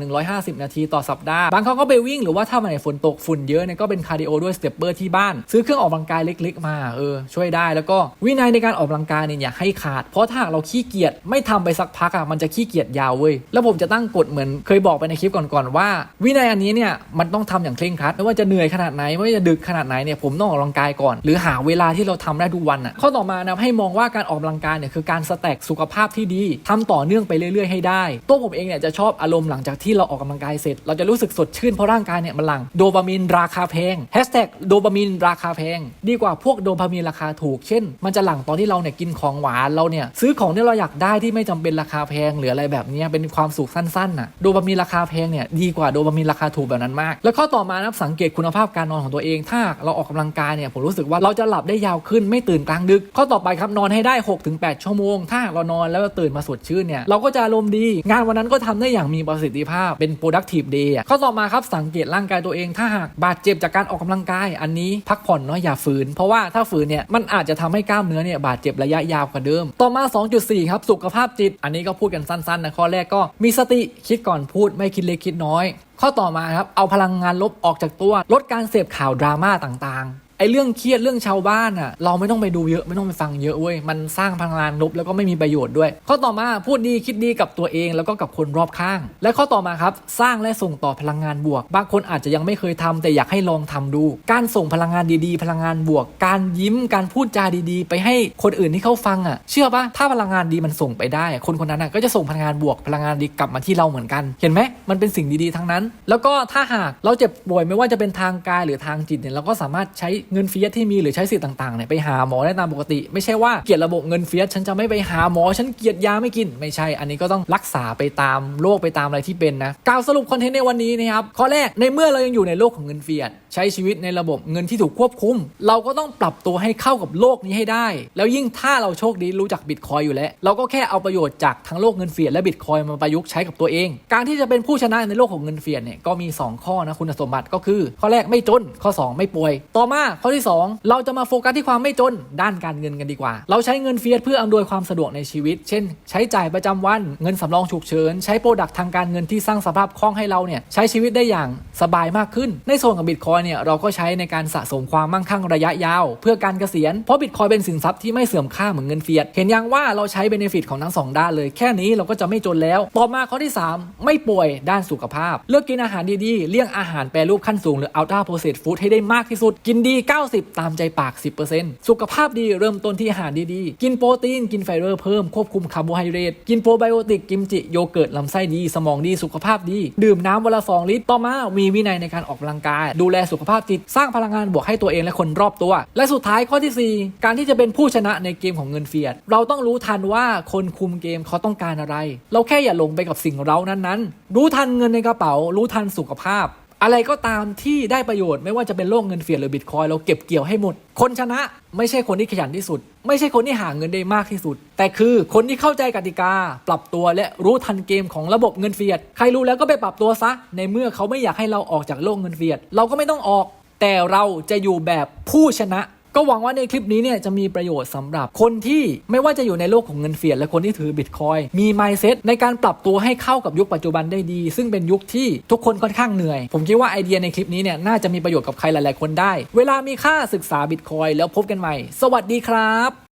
150 นาทีต่อสัปดาห์บางครั้งก็ไปวิ่งหรือว่าถ้ามันไหนฝนตกฝุ่นเยอะเนี่ยก็เป็นคาร์ดิโอด้วยสเตปเปอร์ที่บ้านซื้อเครื่องออกกำลังกายเล็ก ๆ มาเออช่วยได้แล้วก็วินัยในการออกกำลังกายเนี่ยอย่าให้ขาด เพราะถ้าหากเราขี้เกียจไม่ทำไปสักพักอะมันจะขี้เกียจยาวเว้ย แล้วผมจะตั้งกฎเหมือนเคยบอกไปในคลิปก่อนๆว่า วินัยอันนี้เนี่ยมันต้องทำอย่างเคร่งครัดไม่ว่าจะเหนื่อยขนาดไหนไม่ว่าจะดึกขนาดไหนเนี่ยผมต้องออกกำลังกายก่อน หรือหาเวลาที่เราทำได้ทุกวันอะข้อต่อมานะให้มองว่าการออกกำลังกายเนี่ยคือการสแต็กสุขภาพที่ดีทำต่อเนื่องไปเรื่อยๆให้ได้ ตัวผมเองเนี่ยจะชอบอารมณ์หลังจากที่เราออกกำลังกายเสร็จ เราจะรู้สึกสดชื่นเพราะร่างกายเนี่ยมันหลั่งโดปามีนราคาแพงแฮชแท็กโดปามีนราคาแพงดีกว่าพวกโดปามีนราคาถูกเช่น มันจะหลั่งตอนที่เราเนี่ยกินของหวานเราเนี่ยซื้อของที่เราอยากได้ที่ไม่จำเป็นราคาแพงหรืออะไรแบบนี้เป็นความสุขสั้นๆน่ะโดปามีราคาแพงเนี่ยดีกว่าโดปามีราคาถูกแบบนั้นมาก แล้วข้อต่อมานะครับสังเกตคุณภาพการนอนของตัวเอง ถ้าเราออกกำลังกายเนี่ยผมรู้สึกว่าเราจะหลับได้ยาวขึ้นไม่ตื่นกลางดึก ข้อต่อไปครับนอนให้ได้ 6-8 ชั่วโมง ถ้าเรานอนแล้วตื่นมาสดชื่นเนี่ยเราก็จะอารมณ์ดี งานวันนั้นก็ทำได้อย่างมีประสิทธิภาพเป็น productive day ข้อต่อมาครับสังเกตร่างกายตัวเอง ถ้าหากบาดเจ็บจากการออกกำลังกาย อันนี้พักผ่อนเนาะอย่าฝืน เพราะว่าถ้าฝืนเนี่ยมันอาจจะทำให้กล้ามเนื้อเนี่ยบาดเจ็บระยะยาวกว่าเดิม ต่อมา 2.4 ครับ สุขภาพจิต อันนี้ก็พูดกันสั้นๆนะข้อแรกก็มีสติคิดก่อนพูดไม่คิดเล็กคิดน้อย ข้อต่อมาครับเอาพลังงานลบออกจากตัว ลดการเสพข่าวดราม่าต่างๆ ไอเรื่องเครียดเรื่องชาวบ้านอะเราไม่ต้องไปดูเยอะไม่ต้องไปฟังเยอะเว้ยมันสร้างพลังงานลบแล้วก็ไม่มีประโยชน์ด้วย ข้อต่อมาพูดดีคิดดีกับตัวเองแล้วก็กับคนรอบข้าง และข้อต่อมาครับสร้างและส่งต่อพลังงานบวก บางคนอาจจะยังไม่เคยทำแต่อยากให้ลองทำดู การส่งพลังงานดีๆ พลังงานบวก การยิ้มการพูดจาดีๆ ไปให้คนอื่นที่เขาฟังอะเชื่อปะถ้าพลังงานดีมันส่งไปได้ คนคนนั้นอะก็จะส่งพลังงานบวกพลังงานดีกลับมาที่เราเหมือนกัน เห็นไหมมันเป็นสิ่งดีๆทั้งนั้น แล้วก็ถ้าหากเราเจ็บป่วยไม่ว่าจะเป็นทางกายหรือทางจิตเนี่ยเราก็สามารถใช้เงินเฟียสที่มีหรือใช้สิทธิ์ต่างๆเนี่ยไปหาหมอได้ตามปกติ ไม่ใช่ว่าเกลียดระบบเงินเฟียสฉันจะไม่ไปหาหมอฉันเกลียดยาไม่กินไม่ใช่ อันนี้ก็ต้องรักษาไปตามโรคไปตามอะไรที่เป็นนะกล่าวสรุปคอนเทนต์ในวันนี้นะครับข้อแรกในเมื่อเรายังอยู่ในโลกของเงินเฟียสใช้ชีวิตในระบบเงินที่ถูกควบคุม เราก็ต้องปรับตัวให้เข้ากับโลกนี้ให้ได้ แล้วยิ่งถ้าเราโชคดีรู้จักบิตคอยอยู่แล้ว เราก็แค่เอาประโยชน์จากทั้งโลกเงินเฟียสและบิตคอยมาประยุกต์ใช้กับตัวเอง การที่จะเป็นผู้ชนะในโลกของเงินเฟียสเนี่ยก็มี 2 ข้อนะคุณสมบัติก็คือ ข้อแรกไม่จนข้อ 2 ไม่ป่วย ต่อมาข้อที่ 2 เราจะมาโฟกัสที่ความไม่จนด้านการเงินกันดีกว่า เราใช้เงินเฟียสเพื่ออำนวยความสะดวกในชีวิต เช่น ใช้จ่ายประจำวันเงินสำรองฉุกเฉินใช้โปรดักต์ทางการเงินที่สร้างสภาพคล่องให้เราเนี่ยใช้ชีวิตได้อย่างสบายมากขึ้น ในส่วนของบิตคอยเนี่ยเราก็ใช้ในการสะสมความมั่งคั่งระยะยาว เพื่อการเกษียณเพราะบิตคอยเป็นสินทรัพย์ที่ไม่เสื่อมค่าเหมือนเงินเฟียสเห็นยังว่าเราใช้เบนฟิตของทั้งสองด้านเลย แค่นี้เราก็จะไม่จนแล้ว ต่อมาข้อที่ 3 ไม่ป่วยด้านสุขภาพ เลือกกินอาหารดีๆเลี่ยงอาหารแปรรูปขั้นสูงหรืออัลตราโปรเซสฟู้ดให้ได้มากที่สุดกินดี90 ตามใจปาก 10%สุขภาพดีเริ่มต้นที่อาหารดีๆ กินโปรตีน กินไฟเบอร์เพิ่ม ควบคุมคาร์โบไฮเดรต กินโปรไบโอติก กิมจิ โยเกิร์ต ลำไส้ดี สมองดี สุขภาพดี ดื่มน้ำวันละ 2 ลิตร ต่อมา มีวินัยในการออกกำลังกาย ดูแลสุขภาพจิต สร้างพลังงานบวกให้ตัวเองและคนรอบตัว และสุดท้ายข้อที่ 4 การที่จะเป็นผู้ชนะในเกมของเงินเฟียด เราต้องรู้ทันว่าคนคุมเกมเขาต้องการอะไร เราแค่อย่าหลงไปกับสิ่งเรานั้นๆ รู้ทันเงินในกระเป๋า รู้ทันสุขภาพ อะไรก็ตามที่ได้ประโยชน์ไม่ว่าจะเป็นโลกเงินเฟียดหรือบิตคอยเราเก็บเกี่ยวให้หมด คนชนะไม่ใช่คนที่ขยันที่สุด ไม่ใช่คนที่หาเงินได้มากที่สุด แต่คือคนที่เข้าใจกติกา ปรับตัวและรู้ทันเกมของระบบเงินเฟียด ใครรู้แล้วก็ไปปรับตัวซะ ในเมื่อเขาไม่อยากให้เราออกจากโลกเงินเฟียด เราก็ไม่ต้องออก แต่เราจะอยู่แบบผู้ชนะ ก็หวังว่าในคลิปนี้เนี่ยจะมีประโยชน์สำหรับคนที่ไม่ว่าจะอยู่ในโลกของเงินเฟียดและคนที่ถือบิตคอยมีไมซ์เซ็ตในการปรับตัวให้เข้ากับยุคปัจจุบันได้ดี ซึ่งเป็นยุคที่ทุกคนค่อนข้างเหนื่อย ผมคิดว่าไอเดียในคลิปนี้เนี่ยน่าจะมีประโยชน์กับใครหลาย ๆ คนได้ เวลามีค่าศึกษาบิตคอยแล้วพบกันใหม่ สวัสดีครับ